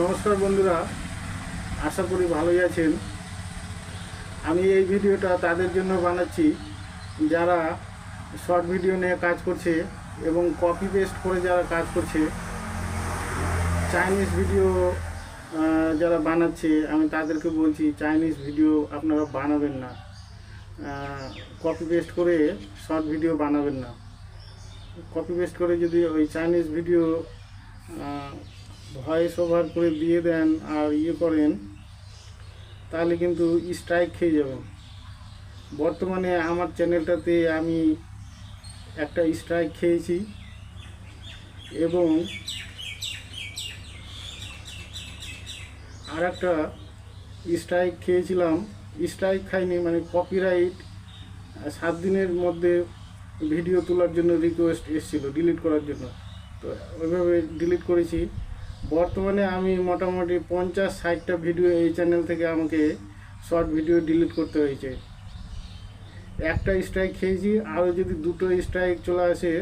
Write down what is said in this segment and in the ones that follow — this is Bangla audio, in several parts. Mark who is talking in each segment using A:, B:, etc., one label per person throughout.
A: নমস্কার বন্ধুরা, আশা করি ভালোই আছেন। আমি এই ভিডিওটা তাদের জন্য বানাচ্ছি। যারা শর্ট ভিডিও নিয়ে কাজ করছে এবং কপি পেস্ট করে যারা কাজ করছে, চাইনিজ ভিডিও যারা বানাচ্ছে, আমি তাদেরকে বলছি, চাইনিজ ভিডিও আপনারা বানাবেন না। কপি পেস্ট করে শর্ট ভিডিও বানাবেন না। কপি পেস্ট করে যদি ওই চাইনিজ ভিডিও ভয়েস ওভার করে দিয়ে দেন আর ইয়ে করেন, তাহলে কিন্তু স্ট্রাইক খেয়ে যাবেন। বর্তমানে আমার চ্যানেলটাতে আমি একটা স্ট্রাইক খেয়েছি এবং আর একটা স্ট্রাইক খেয়েছিলাম। স্ট্রাইক খাইনি মানে কপিরাইট সাত দিনের মধ্যে ভিডিও তোলার জন্য রিকোয়েস্ট এসেছিল ডিলিট করার জন্য। তো ওইভাবে ডিলিট করেছি। বর্তমানে আমি মোটামুটি পঞ্চাশ, ষাটটা ভিডিও এই চ্যানেল থেকে আমাকে শর্ট ভিডিও ডিলিট করতে হয়েছে। একটা স্ট্রাইক খেয়েছি, আরও যদি দুটো স্ট্রাইক চলে আসে,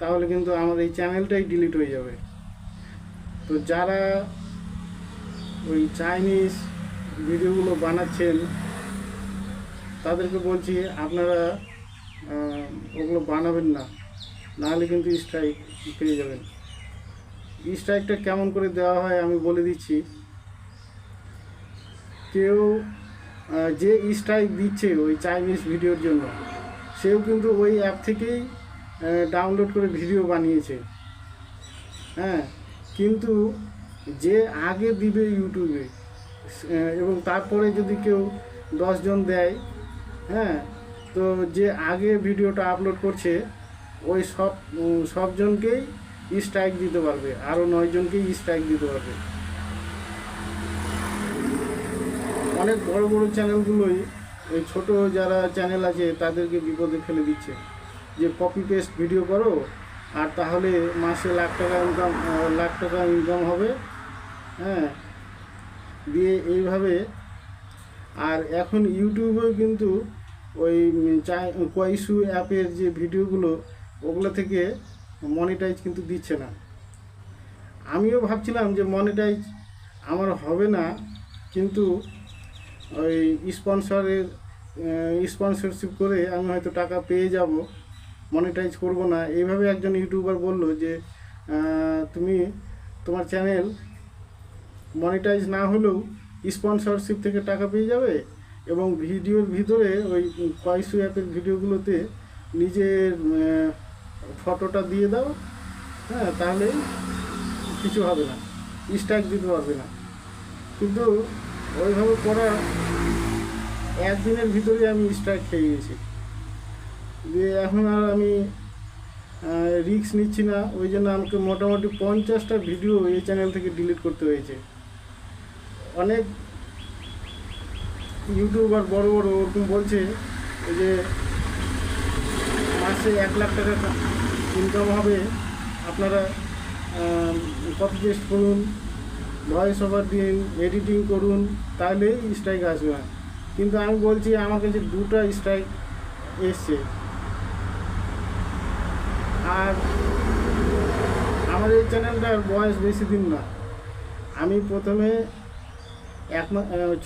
A: তাহলে কিন্তু আমার এই চ্যানেলটাই ডিলিট হয়ে যাবে। তো যারা ওই চাইনিজ ভিডিওগুলো বানাচ্ছেন, তাদেরকে বলছি আপনারা ওগুলো বানাবেন না, নাহলে কিন্তু স্ট্রাইক পেয়ে যাবেন। স্ট্রাইকটা কেমন করে দেওয়া হয় আমি বলে দিচ্ছি। কেউ যে স্ট্রাইক দিচ্ছে ওই চাইনিজ ভিডিওর জন্য, সেও কিন্তু ওই অ্যাপ থেকেই ডাউনলোড করে ভিডিও বানিয়েছে। হ্যাঁ কিন্তু যে আগে দিবে ইউটিউবে এবং তারপরে যদি কেউ দশজন দেয় হ্যাঁ তো যে আগে ভিডিওটা আপলোড করছে, ওই সব সবজনকেই স্ট্রাইক দিতে পারবে। আরও নয়জনকেই স্ট্রাইক দিতে পারবে। অনেক বড় বড় চ্যানেলগুলোই ওই ছোট যারা চ্যানেল আছে, তাদেরকে বিপদে ফেলে দিচ্ছে। যে কপি পেস্ট ভিডিও করো, আর তাহলে মাসে লাখ টাকা ইনকাম লাখ টাকা ইনকাম হবে। হ্যাঁ দিয়ে এইভাবে, আর এখন ইউটিউবেও কিন্তু ওই চাই অ্যাপের যে ভিডিওগুলো ওগুলো থেকে মনিটাইজ কিন্তু দিচ্ছে না। আমিও ভাবছিলাম যে মনিটাইজ আমার হবে না, কিন্তু ওই স্পন্সরের স্পন্সরশিপ করে আমি হয়তো টাকা পেয়ে যাব মনিটাইজ করব না। এইভাবে একজন ইউটিউবার বলল যে তুমি তোমার চ্যানেল মনিটাইজ না হলেও স্পন্সরশিপ থেকে টাকা পেয়ে যাবে এবং ভিডিওর ভিতরে ওই কয়েসু অ্যাপের ভিডিওগুলোতে নিজের ফটোটা দিয়ে দাও। হ্যাঁ তাহলে কিছু হবে না। স্ট্রাইক দিতে পারবে না। কিন্তু ওইভাবে করা একদিনের ভিতরে আমি স্ট্রাইক খেয়ে গেছি। দিয়ে এখন আর আমি রিস্ক নিচ্ছি না। ওই জন্য আমাকে মোটামুটি পঞ্চাশটা ভিডিও এই চ্যানেল থেকে ডিলিট করতে হয়েছে। অনেক ইউটিউবার বড় বড় ওরকম বলছে যে মাসে এক লাখ টাকা ইনকাম হবে। আপনারা কপি পেস্ট করুন ভয়েস ওভার দিন এডিটিং করুন তাহলে স্ট্রাইক আসবে। না কিন্তু আমি বলছি, আমার কাছে দুটো স্ট্রাইক এসছে। আর আমার এই চ্যানেলটার বয়স বেশি দিন না। আমি প্রথমে এক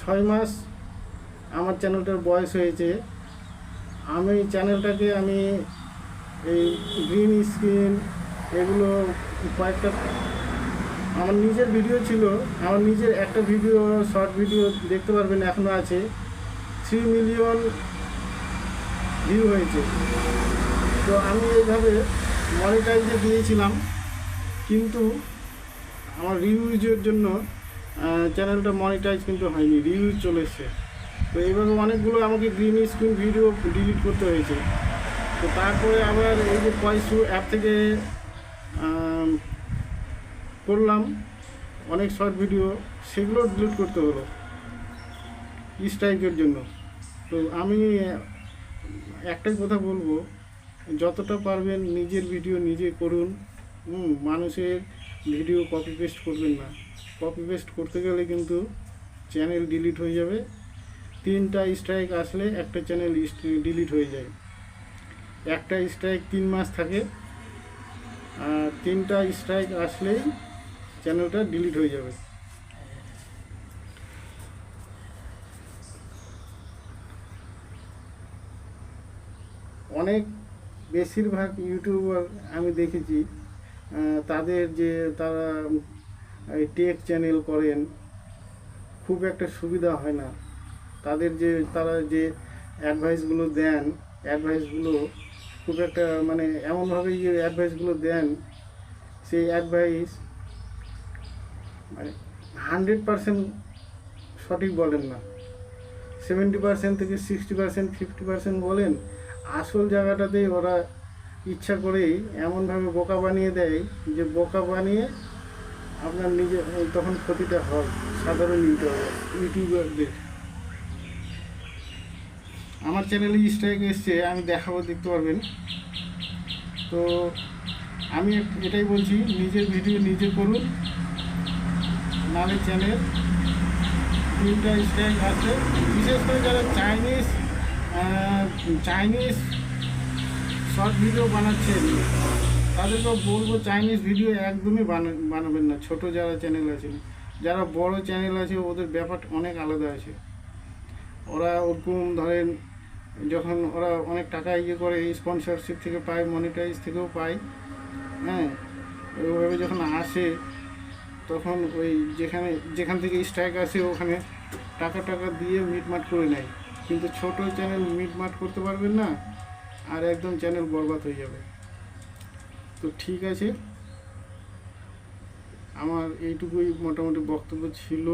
A: ছয় মাস আমার চ্যানেলটার বয়স হয়েছে। আমি চ্যানেলটাকে আমি এই গ্রিন স্ক্রিন এগুলো কয়েকটা, আমার নিজের ভিডিও ছিল, আমার নিজের একটা ভিডিও শর্ট ভিডিও দেখতে পারবেন এখনও আছে। থ্রি মিলিয়ন ভিউ হয়েছে। তো আমি এইভাবে মনিটাইজে দিয়েছিলাম, কিন্তু আমার রিভিউজের জন্য চ্যানেলটা মনিটাইজ কিন্তু হয়নি রিভিউ চলে এসছে। তো এইভাবে অনেকগুলো আমাকে গ্রিন স্ক্রিন ভিডিও ডিলিট করতে হয়েছে। তো তারপরে আবার এই যে পয়সু অ্যাপ থেকে করলাম। অনেক শর্ট ভিডিও সেগুলো ডিলিট করতে হলো স্ট্রাইকের জন্য। তো আমি একটাই কথা বলব, যতটা পারবেন নিজের ভিডিও নিজে করুন। মানুষের ভিডিও কপি পেস্ট করবেন না। কপি পেস্ট করতে গেলে কিন্তু চ্যানেল ডিলিট হয়ে যাবে। তিনটা স্ট্রাইক আসলে একটা চ্যানেল ডিলিট হয়ে যায়। একটা স্ট্রাইক তিন মাস থাকে, আর তিনটা স্ট্রাইক আসলেই চ্যানেলটা ডিলিট হয়ে যাবে। অনেক বেশিরভাগ ইউটিউবার আমি দেখেছি তাদের যে তারা টেক চ্যানেল করেন, খুব একটা সুবিধা হয় না। তাদের যে, তারা যে অ্যাডভাইসগুলো দেন অ্যাডভাইসগুলো খুব একটা মানে এমনভাবে যে অ্যাডভাইসগুলো দেন, সেই অ্যাডভাইস মানে হান্ড্রেড পারসেন্ট সঠিক বলেন না। সেভেন্টি পার্সেন্ট থেকে সিক্সটি পার্সেন্ট ফিফটি পার্সেন্ট বলেন, আসল জায়গাটাতেই ওরা ইচ্ছা করেই এমনভাবে বোকা বানিয়ে দেয় যে বোকা বানিয়ে আপনার নিজে তখন ক্ষতিটা হয়। সাধারণ ইউটিউবার ইউটিউবারদের। আমার চ্যানেলে স্ট্রাইক এসছে, আমি দেখাবো, দেখতে পারবেন। তো আমি এটাই বলছি, নিজের ভিডিও নিজে করুন। নালে চ্যানেল তিনটা স্ট্রাইক আছে। বিশেষ করে যারা চাইনিজ চাইনিজ শর্ট ভিডিও বানাচ্ছেন তাদেরকে বলব চাইনিজ ভিডিও একদমই বানা- বানাবেন না। ছোট যারা চ্যানেল আছে, যারা বড় চ্যানেল আছে, ওদের ব্যাপারটা অনেক আলাদা আছে। ওরা ওরকম ধরেন যখন ওরা অনেক টাকা ইয়ে করে স্পন্সরশিপ থেকে পায় মনিটাইজ থেকেও পায় হ্যাঁ? ওইভাবে যখন আসে, তখন ওই যেখানে, যেখান থেকে স্ট্রাইক আসে, ওখানে টাকা টাকা দিয়ে মিটমাট করে নেয়। কিন্তু ছোট চ্যানেল মিটমাট করতে পারবেন না, আর একদম চ্যানেল বরবাদ হয়ে যাবে। তো ঠিক আছে। আমার এইটুকুই মোটামুটি বক্তব্য ছিল।